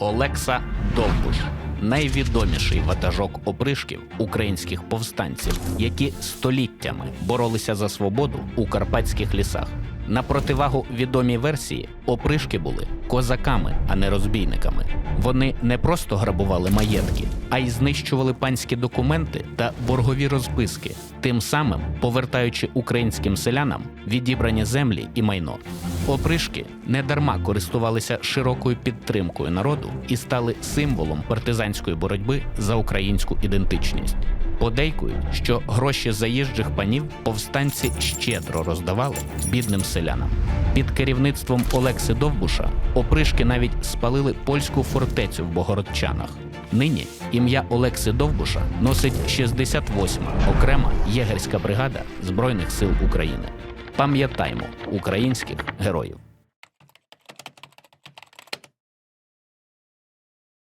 Олекса Довбуш найвідоміший ватажок опришків українських повстанців, які століттями боролися за свободу у карпатських лісах. На противагу відомій версії, опришки були козаками, а не розбійниками. Вони не просто грабували маєтки, а й знищували панські документи та боргові розписки, тим самим повертаючи українським селянам відібрані землі і майно. Опришки недарма користувалися широкою підтримкою народу і стали символом партизанської боротьби за українську ідентичність. Подейкують, що гроші заїжджих панів повстанці щедро роздавали бідним селянам. Під керівництвом Олекси Довбуша опришки навіть спалили польську фортецю в Богородчанах. Нині ім'я Олекси Довбуша носить 68-ма окрема єгерська бригада Збройних сил України. Пам'ятаймо українських героїв.